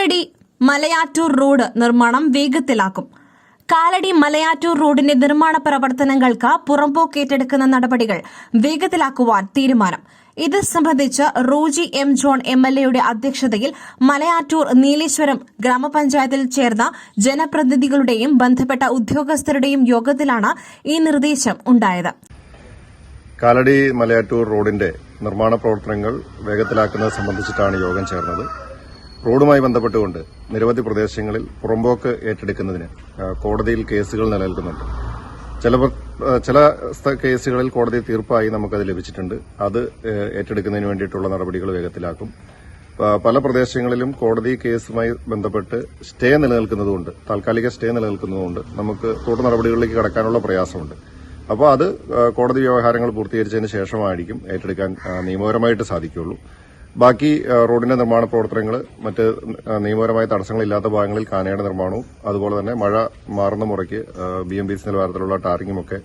Kalady Malayattoor road നിർമ്മാണം വേഗത്തിലാക്കും. കാലടി മലയാറ്റൂർ റോഡിന്റെ നിർമ്മാണ പ്രവർത്തനങ്ങൾക്ക് പുറമ്പോക്ക് ഏറ്റെടുക്കുന്ന നടപടികൾ വേഗത്തിലാക്കുവാൻ തീരുമാനം. ഇത് സംബന്ധിച്ച് Roji M John M L എയുടെ അധ്യക്ഷതയിൽ മലയാറ്റൂർ നീലേശ്വരം ഗ്രാമപഞ്ചായത്തിൽ ചേർന്ന ജനപ്രതിനിധികളുടെയും ബന്ധപ്പെട്ട ഉദ്യോഗസ്ഥരുടെയും യോഗത്തിലാണ് ഈ നിർദ്ദേശം ഉണ്ടായത്. കാലടി മലയാറ്റൂർ റോഡിന്റെ നിർമ്മാണ പ്രവർത്തനങ്ങൾ വേഗത്തിലാക്കുന്നത് സംബന്ധിച്ചിട്ടാണ് യോഗം ചേർന്നത്. റോഡുമായി ബന്ധപ്പെട്ടുകൊണ്ട് നിരവധി പ്രദേശങ്ങളിൽ പുറമ്പോക്ക് ഏറ്റെടുക്കുന്നതിന് കോടതിയിൽ കേസുകൾ നിലനിൽക്കുന്നുണ്ട്. ചില ചില കേസുകളിൽ കോടതി തീർപ്പായി നമുക്കത് ലഭിച്ചിട്ടുണ്ട്. അത് ഏറ്റെടുക്കുന്നതിന് വേണ്ടിയിട്ടുള്ള നടപടികൾ വേഗത്തിലാക്കും. പല പ്രദേശങ്ങളിലും കോടതി കേസുമായി ബന്ധപ്പെട്ട് സ്റ്റേ നിലനിൽക്കുന്നതുകൊണ്ട് താൽക്കാലിക സ്റ്റേ നിലനിൽക്കുന്നതുകൊണ്ട് നമുക്ക് തുടർ നടപടികളിലേക്ക് കടക്കാനുള്ള പ്രയാസമുണ്ട്. അപ്പോൾ അത് കോടതി വ്യവഹാരങ്ങൾ പൂർത്തീകരിച്ചതിന് ശേഷമായിരിക്കും ഏറ്റെടുക്കാൻ നിയമപരമായിട്ട് സാധിക്കുകയുള്ളൂ. ബാക്കി റോഡിന്റെ നിർമ്മാണ പ്രവർത്തനങ്ങൾ മറ്റ് നിയമപരമായ തടസ്സങ്ങളില്ലാത്ത ഭാഗങ്ങളിൽ കാനയുടെ നിർമ്മാണവും അതുപോലെ തന്നെ മഴ മാറുന്ന മുറയ്ക്ക് ബി എം ബി സി നിലവാരത്തിലുള്ള ടാറിങ്ങും ഒക്കെ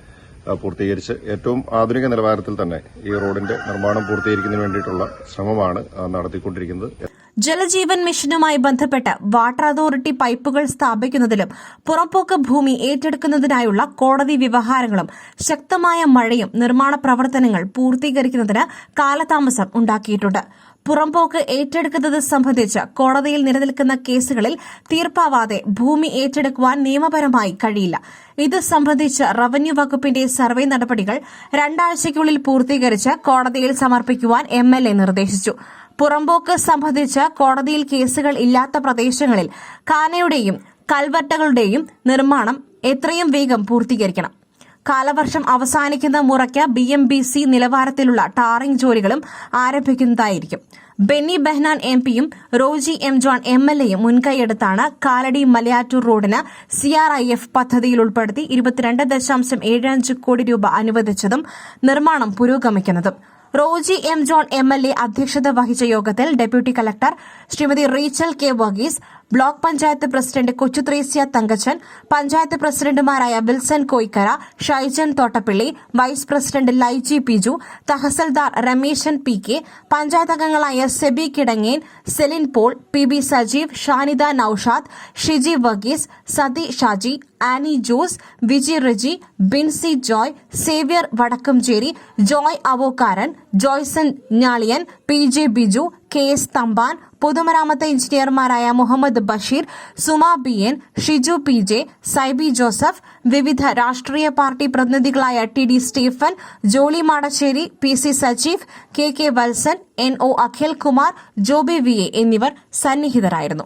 ആ, പൂർത്തീകരിച്ച് ഏറ്റവും ആധുനിക നിലവാരത്തിൽ തന്നെ ഈ റോഡിന്റെ നിർമ്മാണം പൂർത്തീകരിക്കുന്നതിന് വേണ്ടിയിട്ടുള്ള ശ്രമമാണ് നടത്തിക്കൊണ്ടിരിക്കുന്നത്. ജലജീവൻ മിഷനുമായി ബന്ധപ്പെട്ട് വാട്ടർ അതോറിറ്റി പൈപ്പുകൾ സ്ഥാപിക്കുന്നതിലും പുറമ്പോക്ക് ഭൂമി ഏറ്റെടുക്കുന്നതിനായുള്ള കോടതി വ്യവഹാരങ്ങളും ശക്തമായ മഴയും നിർമ്മാണ പ്രവർത്തനങ്ങൾ പൂർത്തീകരിക്കുന്നതിന് കാലതാമസം ഉണ്ടാക്കിയിട്ടുണ്ട്. പുറമ്പോക്ക് ഏറ്റെടുക്കുന്നത് സംബന്ധിച്ച് കോടതിയിൽ നിലനിൽക്കുന്ന കേസുകളിൽ തീർപ്പാവാതെ ഭൂമി ഏറ്റെടുക്കുവാൻ നിയമപരമായി കഴിയില്ല. ഇത് സംബന്ധിച്ച് റവന്യൂ വകുപ്പിന്റെ സർവേ നടപടികൾ രണ്ടാഴ്ചയ്ക്കുള്ളിൽ പൂർത്തീകരിച്ച് കോടതിയിൽ സമർപ്പിക്കുവാൻ എ നിർദ്ദേശിച്ചു. പുറംപോക്ക് സംബന്ധിച്ച് കോടതിയിൽ കേസുകൾ ഇല്ലാത്ത പ്രദേശങ്ങളിൽ കാനയുടെയും കൽവട്ടകളുടെയും നിർമ്മാണം എത്രയും വേഗം പൂർത്തീകരിക്കണം. കാലവർഷം അവസാനിക്കുന്ന മുറയ്ക്ക് ബി എം ബി സി നിലവാരത്തിലുള്ള ടാറിംഗ് ജോലികളും ആരംഭിക്കുന്നതായിരിക്കും. ബെന്നി ബെഹ്നാൻ എം പിയും Roji M John M L എയും മുൻകൈയെടുത്താണ് കാലടി മലയാറ്റൂർ റോഡിന് സിആർഐഎഫ് പദ്ധതിയിൽ ഉൾപ്പെടുത്തി ഇരുപത്തിരണ്ട് ദശാംശം ഏഴ് അഞ്ച് കോടി രൂപ അനുവദിച്ചതും നിർമ്മാണം പുരോഗമിക്കുന്നതും. Roji M John M L A അധ്യക്ഷത വഹിച്ച യോഗത്തിൽ deputy collector Shrimati Rachel K Varghese block panchayat president Kochuthresia Thankachan panchayat പ്രസിഡന്റുമാരായ Wilson Koikkara Shaijan Thottappilly vice president Laiji Piju tahsildar Rameshan P K panchayat അംഗങ്ങളായ Seby Kidangen Celine Paul P B Sajeev Shanida Noushad Shiji Varghese Sathi Shaji Annie Jose Viji Reji Binsy Joy Xavier Vadakkanchery Joy Avokkaran Joyson Njaliyan P J Biju K S Thampan പൊതുമരാമത്ത് എഞ്ചിനീയർമാരായ Muhammad Basheer Suma B N Shiju P J Saibi Joseph വിവിധ രാഷ്ട്രീയ party പ്രതിനിധികളായ T D Stephen Jolly Madassery P C Sajeev K K Valsan N O Akhil Kumar Joby V A എന്നിവർ സന്നിഹിതരായിരുന്നു.